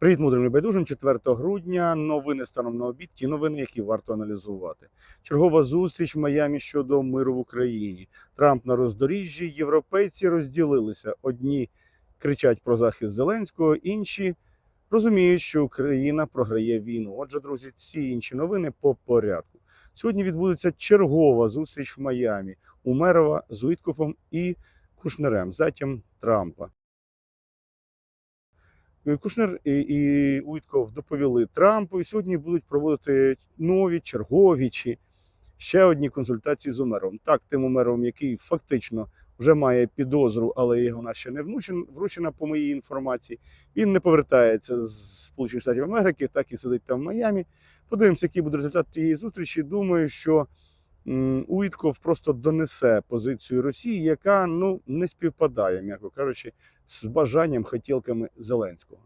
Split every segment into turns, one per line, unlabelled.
Привіт, мудрим і байдужим. 4 грудня. Новини станом на обід. Ті новини, які варто аналізувати. Чергова зустріч в Майамі щодо миру в Україні. Трамп на роздоріжжі. Європейці розділилися. Одні кричать про захист Зеленського, інші розуміють, що Україна програє війну. Отже, друзі, ці інші новини по порядку. Сьогодні відбудеться чергова зустріч в Майамі у Мерова з Уіткофом і Кушнерем, затям Трампа. Кушнер і, і Уітков доповіли Трампу, і сьогодні будуть проводити нові чергові чи ще одні консультації з Умером. Так, тим Умером, який фактично вже має підозру, але його вона ще не вручена по моїй інформації. Він не повертається з Сполучених Штатів Америки, так і сидить там в Майамі. Подивимося, який буде результат тієї зустрічі. Думаю, що м, Уітков просто донесе позицію Росії, яка ну не співпадає, м'яко кажучи, з бажанням, хотілками Зеленського.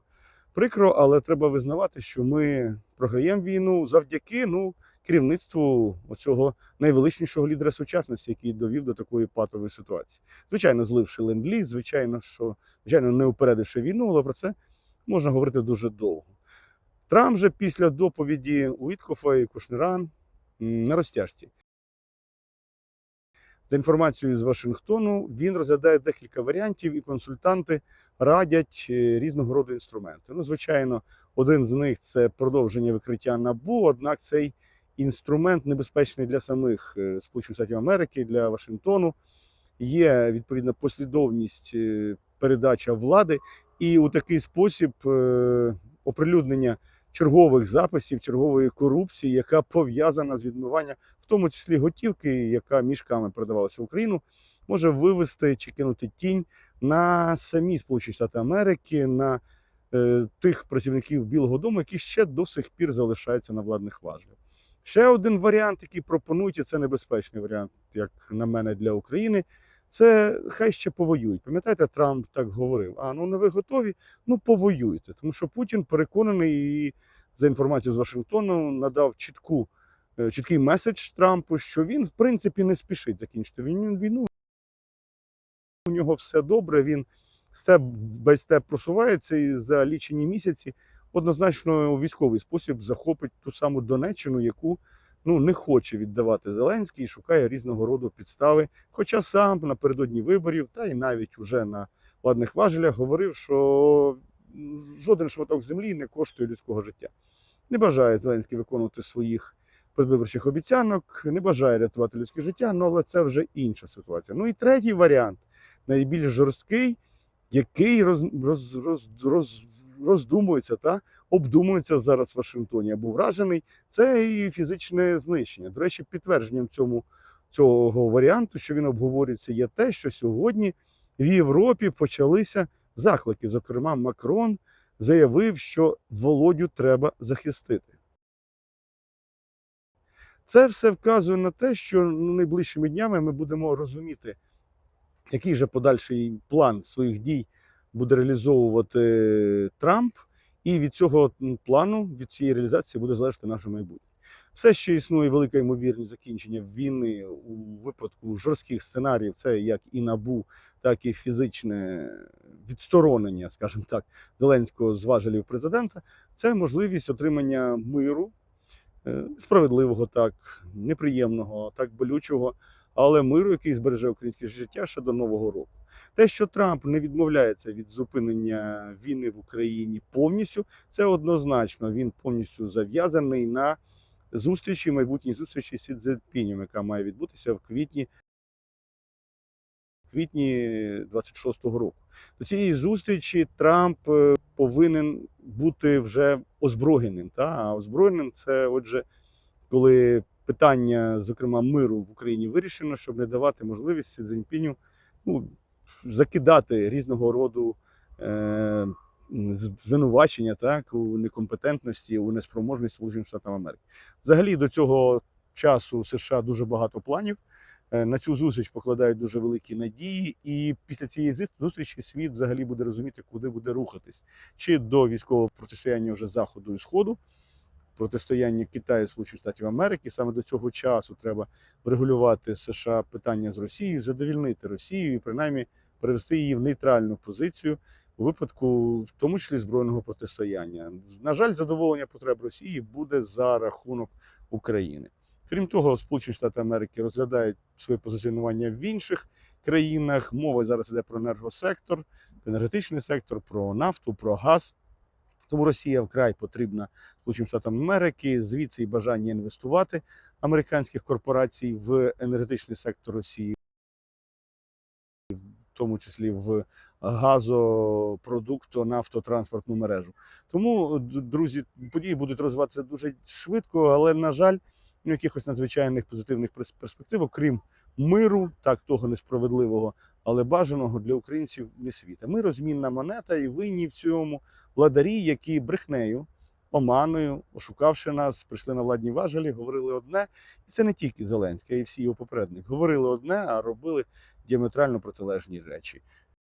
Прикро, але треба визнавати, що ми програємо війну завдяки ну, керівництву оцього найвеличнішого лідера сучасності, який довів до такої патової ситуації. Звичайно, зливши ленд-ліз, звичайно, що звичайно, не упередивши війну, але про це можна говорити дуже довго. Трамп же після доповіді Уіткофа і Кушнера на розтяжці. За інформацією з Вашингтону, він розглядає декілька варіантів, і консультанти радять е, різного роду інструменти. Ну, звичайно, один з них це продовження викриття набу, однак цей інструмент небезпечний для самих е, Сполучених Штатів Америки, для Вашингтону. Є відповідна послідовність е, передача влади, і у такий спосіб оприлюднення чергових записів, чергової корупції, яка пов'язана з відмиванням, тому числі готівки, яка мішками передавалася в Україну, може вивести чи кинути тінь на самі Сполучені Штати Америки, на е, тих працівників Білого Дому, які ще до сих пір залишаються на владних важелях. Ще один варіант, який пропонують, і це небезпечний варіант, як на мене, для України. Це хай ще повоюють. Пам'ятаєте, Трамп так говорив: а ну не ви готові? Ну повоюйте. Тому що Путін переконаний і за інформацією з Вашингтону надав чітку, чіткий меседж Трампу, що він в принципі не спішить закінчити війну. У нього все добре. Він степ бай степ просувається і за лічені місяці однозначно у військовий спосіб захопить ту саму Донеччину, яку ну не хоче віддавати Зеленський і шукає різного роду підстави. Хоча сам напередодні виборів, та й навіть уже на ладних важелях говорив, що жоден шматок землі не коштує людського життя. Не бажає Зеленський виконувати своїх предвиборчих обіцянок, не бажає рятувати людське життя, ну але це вже інша ситуація. Ну і третій варіант, найбільш жорсткий, який роз, роз, роз, роз, роздумується та обдумується зараз в Вашингтоні. Був вражений. Це і фізичне знищення. До речі, підтвердженням цьому цього варіанту, що він обговорюється, є те, що сьогодні в Європі почалися заклики. Зокрема, Макрон заявив, що Володю треба захистити. Це все вказує на те, що ну, найближчими днями ми будемо розуміти, який же подальший план своїх дій буде реалізовувати Трамп, і від цього плану, від цієї реалізації буде залежати наше майбутнє. Все ще існує велика ймовірність закінчення війни у випадку жорстких сценаріїв, це як і набу, так і фізичне відсторонення, скажімо так, Зеленського з важелів президента. Це можливість отримання миру, справедливого, так, неприємного, так болючого, але миру, який збереже українське життя ще до Нового року. Те, що Трамп не відмовляється від зупинення війни в Україні повністю, це однозначно. Він повністю зав'язаний на зустрічі, майбутній зустрічі з Цзіньпінем, яка має відбутися в квітні, квітні 26-го року. До цієї зустрічі Трамп е, повинен бути вже озброєним. Та? А озброєним це, отже, коли питання, зокрема, миру в Україні вирішено, щоб не давати можливість Сі ну, закидати різного роду е, звинувачення так, у некомпетентності, у неспроможності Сполучених Штатів Америки. Взагалі до цього часу США дуже багато планів. Е, На цю зустріч покладають дуже великі надії, і після цієї зустрічі світ взагалі буде розуміти, куди буде рухатись, чи до військового протистояння вже заходу і сходу, протистояння Китаю Сполучених Штатів Америки. Саме до цього часу треба врегулювати США питання з Росією, задовільнити Росію і принаймні перевести її в нейтральну позицію у випадку, в тому числі збройного протистояння. На жаль, задоволення потреб Росії буде за рахунок України. Крім того, Сполучені Штати Америки розглядають своє позиціонування в інших країнах. Мова зараз йде про енергосектор, енергетичний сектор, про нафту, про газ. Тому Росія вкрай потрібна Сполученим Штатам Америки, звідси і бажання інвестувати американських корпорацій в енергетичний сектор Росії, в тому числі в газопродукту, нафтотранспортну мережу. Тому, друзі, події будуть розвиватися дуже швидко, але, на жаль, ну, якихось надзвичайних позитивних перспектив, окрім миру, так того несправедливого, але бажаного для українців не світа. Ми розмінна монета і винні в цьому владарі, які брехнею, оманою, ошукавши нас, прийшли на владні важелі, говорили одне, і це не тільки Зеленський, а й всі його попередники. Говорили одне, а робили діаметрально протилежні речі.